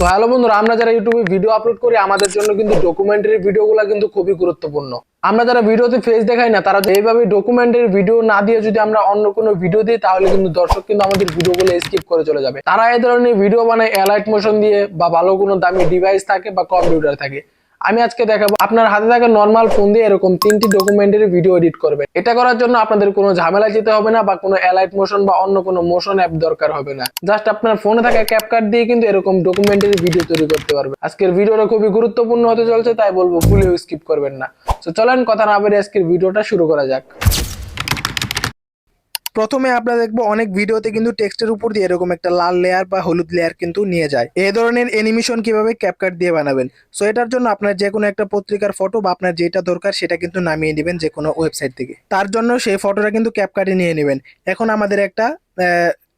তো হ্যালো বন্ধুরা, আমরা যারা ইউটিউবে ভিডিও আপলোড করি, আমাদের জন্য কিন্তু ডকুমেন্টারি ভিডিওগুলো কিন্তু খুবই গুরুত্বপূর্ণ। আমরা যারা ভিডিওতে ফেস দেখাই না, তারা এইভাবে ডকুমেন্টারি ভিডিও না দিয়ে যদি আমরা অন্য কোনো ভিডিও দিই, তাহলে কিন্তু দর্শক কিন্তু আমাদের ভিডিওগুলো স্কিপ করে চলে যাবে। তারা এই ধরনের ভিডিও বানায় অ্যালার্ট মোশন দিয়ে বা ভালো কোনো দামি ডিভাইস থাকে বা কম্পিউটার থাকে। আমি আজকে দেখাবো আপনার হাতে থাকা নর্মাল ফোন দিয়ে এরকম তিনটি ডকুমেন্টারি ভিডিও এডিট করবে এটা করার জন্য আপনাদের কোনো ঝামেলা যেতে হবে না বা কোনো অ্যালাইট মোশন বা অন্য কোনো মোশন অ্যাপ দরকার হবে না। জাস্ট আপনার ফোনে থাকা ক্যাপকার্ড দিয়ে কিন্তু এরকম ডকুমেন্টারি ভিডিও তৈরি করতে পারবে আজকের ভিডিওটা খুবই গুরুত্বপূর্ণ হতে চলছে, তাই বলব ভুলেও স্কিপ করবেন না। তো চলেন কথা না বেরিয়ে আজকের ভিডিওটা শুরু করা যাক। প্রথমে আমরা দেখব অনেক ভিডিওতে কিন্তু টেক্সটের উপর দিয়ে এরকম একটা লাল লেয়ার বা হলুদ লেয়ার কিন্তু নিয়ে যায়। এ ধরনের অ্যানিমেশন কীভাবে ক্যাপকাট দিয়ে বানাবেন? সো এটার জন্য আপনার যে কোনো একটা পত্রিকার ফটো বা আপনার যেটা দরকার সেটা কিন্তু নামিয়ে নেবেন যে কোনো ওয়েবসাইট থেকে। তার জন্য সেই ফটোটা কিন্তু ক্যাপকাটে নিয়ে নেবেন। এখন আমাদের একটা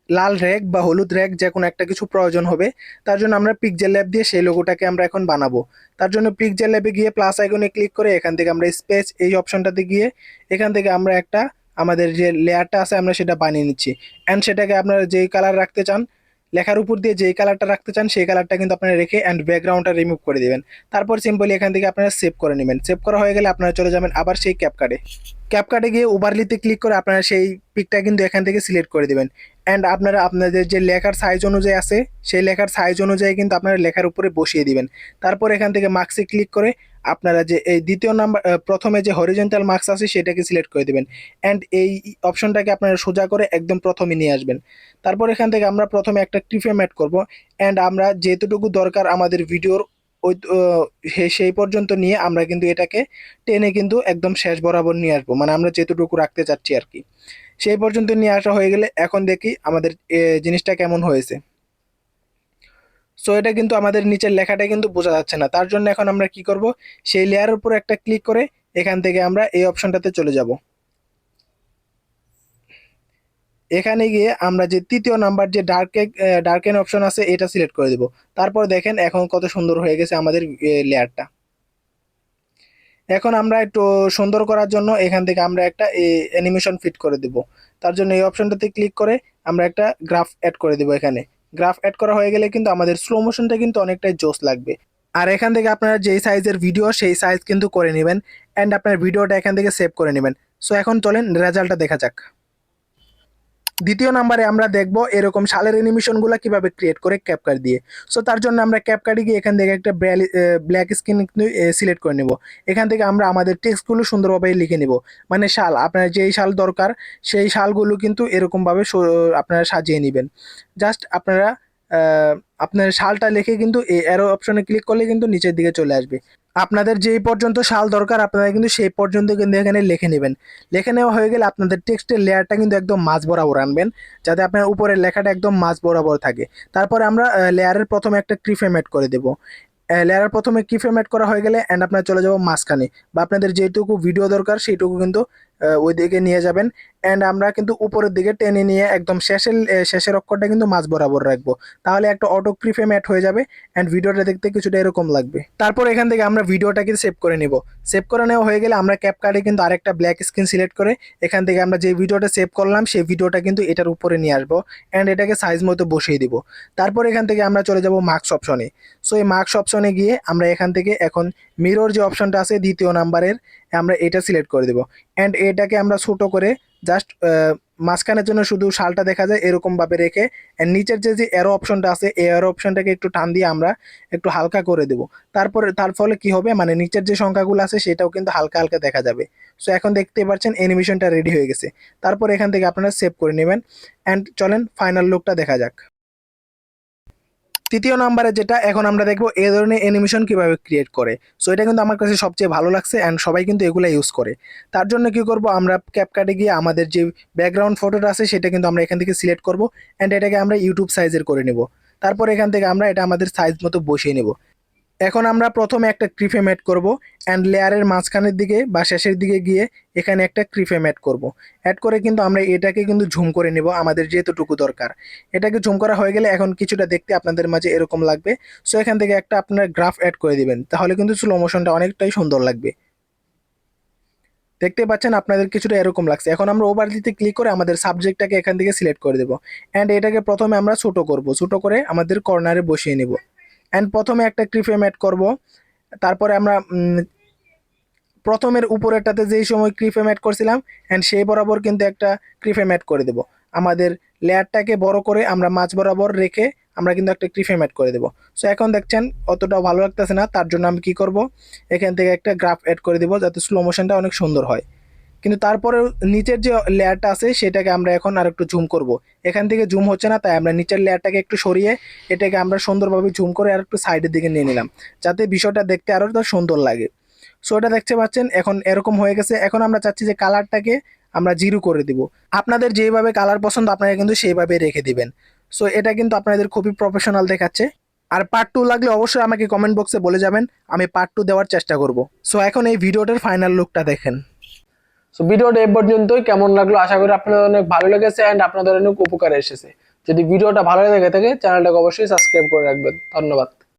লাল র্যাক বা হলুদ র্যাক যে কোনো একটা কিছু প্রয়োজন হবে, তার জন্য আমরা পিকজেল ল্যাব দিয়ে সেই লোগোটাকে আমরা এখন বানাবো। তার জন্য পিকজেল ল্যাবে গিয়ে প্লাস আইকনে ক্লিক করে এখান থেকে আমরা স্পেস এই অপশনটাতে গিয়ে এখান থেকে আমরা একটা আমাদের যে লেয়ারটা আছে, আমরা সেটা বানিয়ে নিচ্ছি। অ্যান্ড সেটাকে আপনারা যেই কালার রাখতে চান, লেখার উপর দিয়ে যেই কালারটা রাখতে চান, সেই কালারটা কিন্তু আপনারা রেখে অ্যান্ড ব্যাকগ্রাউন্ডটা রিমুভ করে দেবেন। তারপর সিম্পলি এখান থেকে আপনারা সেভ করে নেবেন। সেভ করা হয়ে গেলে আপনারা চলে যাবেন আবার সেই ক্যাপকার্ডে ক্যাপকার্ডে গিয়ে ওভারলিতে ক্লিক করে আপনারা সেই পিকটা কিন্তু এখান থেকে সিলেক্ট করে দিবেন। অ্যান্ড আপনারা আপনাদের যে লেখার সাইজ অনুযায়ী আছে, সেই লেখার সাইজ অনুযায়ী কিন্তু আপনারা লেখার উপরে বসিয়ে দিবেন। তারপর এখান থেকে মার্কসে ক্লিক করে আপনারা যে এই দ্বিতীয় নাম্বার প্রথমে যে হরিজেন্টাল মার্কস আছে সেটাকে সিলেক্ট করে দেবেন। অ্যান্ড এই অপশনটাকে আপনারা সোজা করে একদম প্রথমে নিয়ে আসবেন। তারপর এখান থেকে আমরা প্রথমে একটা ক্রিফেম অ্যাড করব। অ্যান্ড আমরা যেতটুকু দরকার আমাদের ভিডিওর ওই সেই পর্যন্ত নিয়ে আমরা কিন্তু এটাকে টেনে কিন্তু একদম শেষ বরাবর নিয়ে আসব। মানে আমরা যেতটুকু রাখতে চাচ্ছি আর কি। সেই পর্যন্ত নিয়ে আসা হয়ে গেলে এখন দেখি আমাদের জিনিসটা কেমন হয়েছে। সো এটা কিন্তু আমাদের নিচের লেখাটা কিন্তু বোঝা যাচ্ছে না। তার জন্য এখন আমরা কি করব? সেই লেয়ারের উপর একটা ক্লিক করে এখান থেকে আমরা এই অপশনটাতে চলে যাব। এখানে গিয়ে আমরা যে তৃতীয় নাম্বার যে ডার্কে ডার্কেন অপশন আছে, এটা সিলেক্ট করে দেব। তারপর দেখেন এখন কত সুন্দর হয়ে গেছে আমাদের লেয়ারটা এখন আমরা একটু সুন্দর করার জন্য এখান থেকে আমরা একটা অ্যানিমেশন ফিট করে দেব। তার জন্য এই অপশনটাতে ক্লিক করে আমরা একটা গ্রাফ অ্যাড করে দেব এখানে। গ্রাফ অ্যাড করা হয়ে গেলে কিন্তু আমাদের স্লো মোশনটা কিন্তু অনেকটাই জোস লাগবে। আর এখান থেকে আপনারা যেই সাইজের ভিডিও সেই সাইজ কিন্তু করে নেবেন। অ্যান্ড আপনার ভিডিওটা এখান থেকে সেভ করে নেবেন। সো এখন চলেন রেজাল্টটা দেখা যাক। দ্বিতীয় নাম্বারে আমরা দেখব এরকম শালের অ্যানিমেশনগুলো কীভাবে ক্রিয়েট করে ক্যাপকার দিয়ে। সো তার জন্য আমরা ক্যাপকারে গিয়ে এখান থেকে একটা ব্ল্যাক স্ক্রিন সিলেক্ট করে নেব। এখান থেকে আমরা আমাদের টেক্সটগুলো সুন্দরভাবে লিখে নেব। মানে শাল, আপনার যেই শাল দরকার, সেই শালগুলো কিন্তু এরকমভাবে আপনারা সাজিয়ে নেবেন। জাস্ট আপনারা আপনার শালটা লিখে কিন্তু অ্যারো অপশনে ক্লিক করলে কিন্তু নিচের দিকে চলে আসবে। আপনাদের যেই পর্যন্ত শাল দরকার আপনারা কিন্তু সেই পর্যন্ত কিন্তু এখানে লিখে নেবেন। লিখে নেওয়া হয়ে গেলে আপনাদের টেক্সটের লেয়ারটা কিন্তু একদম মাঝ বরাবর আনবেন যাতে আপনার উপরের লেখাটা একদম মাঝ বরাবর থাকে। তারপরে আমরা লেয়ারের প্রথমে একটা ক্রিফেম অ্যাড করে দেবো। লেয়ারের প্রথমে ক্রিফেম অ্যাড করা হয়ে গেলে অ্যান্ড আপনার চলে যাব মাঝখানে। বা আপনাদের যেটুকু ভিডিও দরকার সেইটুকু কিন্তু আহ, ওই দিকে নিয়ে যাবেন। অ্যান্ড আমরা কিন্তু উপরের দিকে টেনে নিয়ে একদম শেষের শেষের অক্ষরটা কিন্তু মাঝ বরাবর রাখব। তাহলে একটা অটো ক্রিফেম অ্যাড হয়ে যাবে অ্যান্ড ভিডিওটা দেখতে কিছুটা এরকম লাগবে। তারপর এখান থেকে আমরা ভিডিওটাকে সেভ করে নিব। সেভ করে নেওয়া হয়ে গেলে আমরা ক্যাপ কার্ডে কিন্তু আরেকটা ব্ল্যাক স্ক্রিন সিলেক্ট করে এখান থেকে আমরা যে ভিডিওটা সেভ করলাম, সেই ভিডিওটা কিন্তু এটার উপরে নিয়ে আসব অ্যান্ড এটাকে সাইজ মতো বসিয়ে দিব। তারপর এখান থেকে আমরা চলে যাব মার্কস অপশনে সো এই মার্কস অপশনে গিয়ে আমরা এখান থেকে এখন মিরর যে অপশনটা আছে দ্বিতীয় নাম্বারের আমরা এটা সিলেক্ট করে দেব। অ্যান্ড এটাকে আমরা ছোটো করে জাস্ট মাঝখানের জন্য শুধু শালটা দেখা যায় এরকমভাবে রেখে অ্যান্ড নিচের যে যে এরো অপশনটা আছে, এই এরো অপশনটাকে একটু টান দিয়ে আমরা একটু হালকা করে দেব। তারপরে, তার ফলে কি হবে? মানে নিচের যে সংখ্যাগুলো আছে, সেটাও কিন্তু হালকা হালকা দেখা যাবে। সো এখন দেখতে পাচ্ছেন অ্যানিমেশনটা রেডি হয়ে গেছে। তারপর এখান থেকে আপনারা সেভ করে নেবেন। অ্যান্ড চলেন ফাইনাল লুকটা দেখা যাক। তৃতীয় নাম্বারে যেটা, এখন আমরা দেখব এ ধরনের অ্যানিমেশন কীভাবে ক্রিয়েট করে। সো এটা কিন্তু আমার কাছে সবচেয়ে ভালো লাগছে অ্যান্ড সবাই কিন্তু এগুলো ইউজ করে। তার জন্য কি করব, আমরা ক্যাপকাটে গিয়ে আমাদের যে ব্যাকগ্রাউন্ড ফটোটা আছে, সেটা কিন্তু আমরা এখান থেকে সিলেক্ট করব অ্যান্ড এটাকে আমরা ইউটিউব সাইজের করে নেব। তারপর এখান থেকে আমরা এটা আমাদের সাইজ মতো বসিয়ে নেব। এখন আমরা প্রথমে একটা ক্রিফেম অ্যাড করব অ্যান্ড লেয়ারের মাঝখানের দিকে বা শেষের দিকে গিয়ে এখানে একটা ক্রিফেম অ্যাড করব। অ্যাড করে কিন্তু আমরা এটাকে কিন্তু ঝুম করে নেব, আমাদের যেতটুকু দরকার। এটাকে ঝুম করা হয়ে গেলে এখন কিছুটা দেখতে আপনাদের মাঝে এরকম লাগবে। সো এখান থেকে একটা আপনার গ্রাফ অ্যাড করে দিবেন, তাহলে কিন্তু স্লো মোশনটা অনেকটাই সুন্দর লাগবে। দেখতে পাচ্ছেন আপনাদের কিছুটা এরকম লাগছে। এখন আমরা ওভার দিতে ক্লিক করে আমাদের সাবজেক্টটাকে এখান থেকে সিলেক্ট করে দেবো। অ্যান্ড এটাকে প্রথমে আমরা ছোটো করব, ছোটো করে আমাদের কর্নারে বসিয়ে নেব। অ্যান্ড প্রথমে একটা ক্রিফ্রেম অ্যাড করব। তারপরে আমরা প্রথমের উপরেরটাতে যেই সময় ক্রিফ্রেম অ্যাড করছিলাম অ্যান্ড সেই বরাবর কিন্তু একটা ক্রিফ্রেম অ্যাড করে দেব। আমাদের লেয়ারটাকে বড় করে আমরা মাছ বরাবর রেখে আমরা কিন্তু একটা ক্রিফ্রেম অ্যাড করে দেবো। সো এখন দেখছেন অতটাও ভালো লাগতেছে না, তার জন্য আমি কি করব, এখান থেকে একটা গ্রাফ অ্যাড করে দেবো, যাতে স্লো মোশনটা অনেক সুন্দর হয়। কিন্তু তারপরে নিচের যে লেয়ারটা আছে, সেটাকে আমরা এখন আর একটু জুম করব। এখান থেকে জুম হচ্ছে না, তাই আমরা নিচের লেয়ারটাকে একটু সরিয়ে এটাকে আমরা সুন্দরভাবে জুম করে আর একটু সাইডের দিকে নিয়ে নিলাম, যাতে বিষয়টা দেখতে আরও তার সুন্দর লাগে। সো এটা দেখতে পাচ্ছেন, এখন এরকম হয়ে গেছে। এখন আমরা চাচ্ছি যে কালারটাকে আমরা জিরো করে দিব। আপনাদের যেভাবে কালার পছন্দ, আপনারা কিন্তু সেইভাবে রেখে দিবেন। সো এটা কিন্তু আপনাদের খুবই প্রফেশনাল দেখাচ্ছে। আর পার্ট টু লাগলে অবশ্যই আমাকে কমেন্ট বক্সে বলে যাবেন, আমি পার্ট টু দেওয়ার চেষ্টা করব। সো এখন এই ভিডিওটার ফাইনাল লুকটা দেখেন। সো ভিডিওটা এ পর্যন্তই। কেমন লাগল? আশা করি আপনাদের অনেক ভালো লেগেছে অ্যান্ড আপনাদের অনেক উপকারে এসেছে। যদি ভিডিওটা ভালো লেগে থাকে চ্যানেলটাকে অবশ্যই সাবস্ক্রাইব করে রাখবেন। ধন্যবাদ।